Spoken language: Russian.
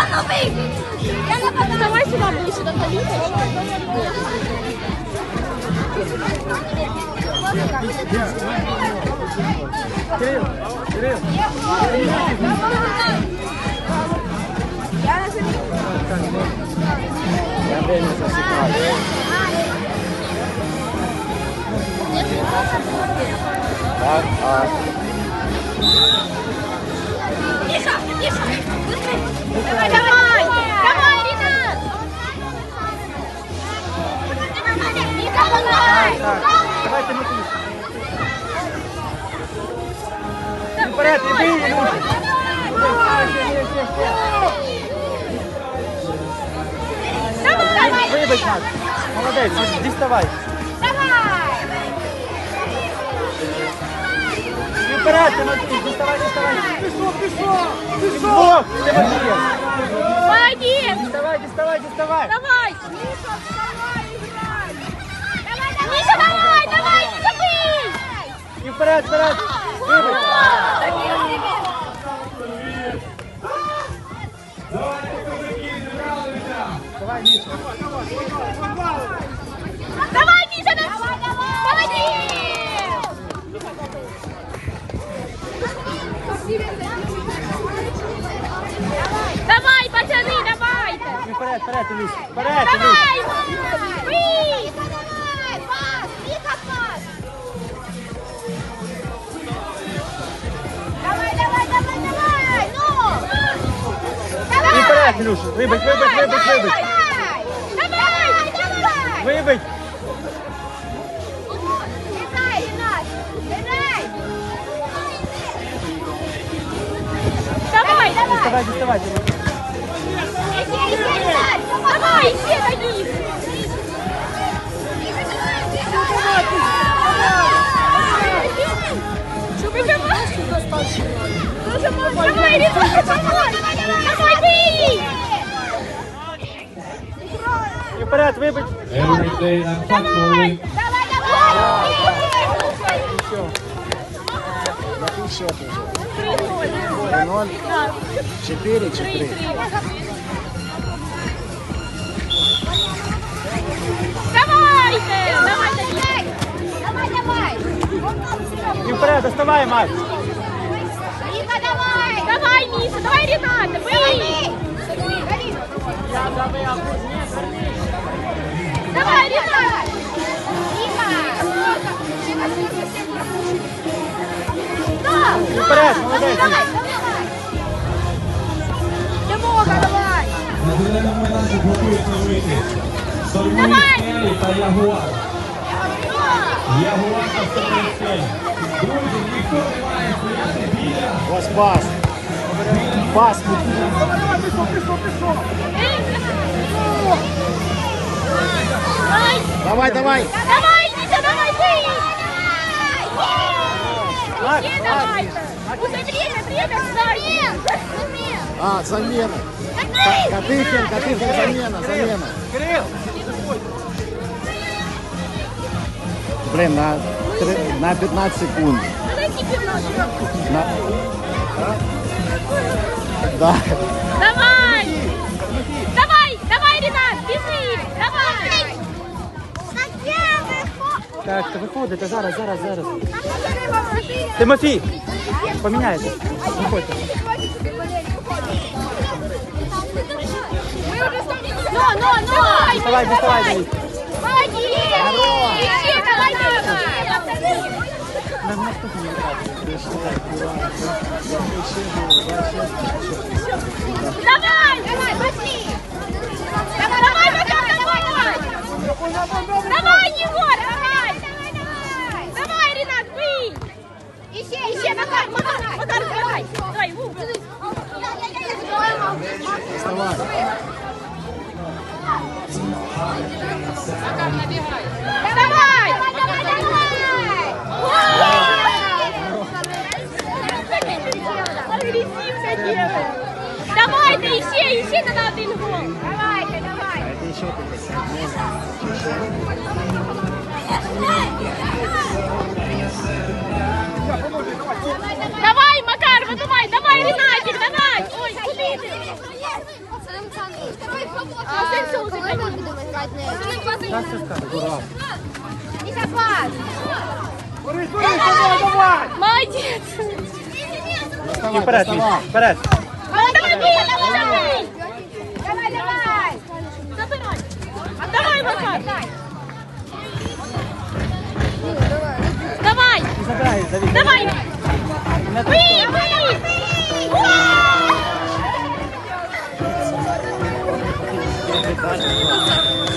А ну вийди! Я не подам. Давай сюда ближче до Кирил, Кирил. Я на землі. Я время засекаю. Так, а Тихо, тихо. Давай, давай. Давай, Ренат. Давай. давайте мы тут. Вперед, не бей, Илюша. Давай. Вибач, Макс. Молодець, діставай. Давай. І вперед, Тимофій, діставай, діставай. Пішов, пішов, пішов. Тимофій. Молодец! Діставай, діставай, діставай. Давай! Давай, давай. Миша, давай, давай, не забыл! І вперед, вперед. Вибач. Давай, давай. Ну. І Давай. вперед, Ілюш. Вибач, вибач, вибач, вибач. Давай. Давай, давай. Вибач. Давай, все до них! Давай, Ренат, давай! Давай, бей! І вперед, вибач. Everyday and Давай! footballing. Давай, давай. Який счет уже? Три-ноль. 0, Давайте! Давай, Давид! Давай, давай. І вперед, доставай, Макс. Вика, давай. Давай, Миша, давай, Рената, бей! Гори. Давай, Рената! І вперед, молодець. Тимоха, давай! На зеленому майданчику готується вийти. Сормові скелі та Ягуар. Ягуар та Сормові скелі. Друзі, ніхто не має стояти біля. Ось пас. Пас. Ай! Давай, давай. Давай, Миша, давай, бей! Макс, Все, Макс. давай! Уже время, время, стой! А, замена. Катыхин, Катыхин, замена, замена. Кирилл. Блин, на, три- на 15 секунд. На... Да. Давай! Давай, давай, Ренат, бежи! Давай! Так, виходите, зараз, зараз, зараз. Тимофій, поміняйте. Виходьте. Но, но, но! Доставай, доставай, Давид. Давай! Давай, пошли! Давай, давай, Макар, давай, давай! Давай, Егор, давай! Давай, Ренат, бей! Ищи, Ищи, Макар, Макар, Макар, давай! Давай, в угол! Доставай. Давай! Агрессивно делает! Давай, ты ищи, ищи на один гол! Давайте, давай! Это еще. Давай, Макар, выдувай, давай, Ренатик, давай! Ой, куда ты? А, Коли ми будемо грати. Міша, пас! Борис, Борис, давай, давай! Молодець. І вперед, Міш, вперед. А, давай, бій, давай, давай. Давай, давай! Забирай. Давай, Макар. Давай, І забирай, Давид. давай. Не Бий, бий. Ура! так.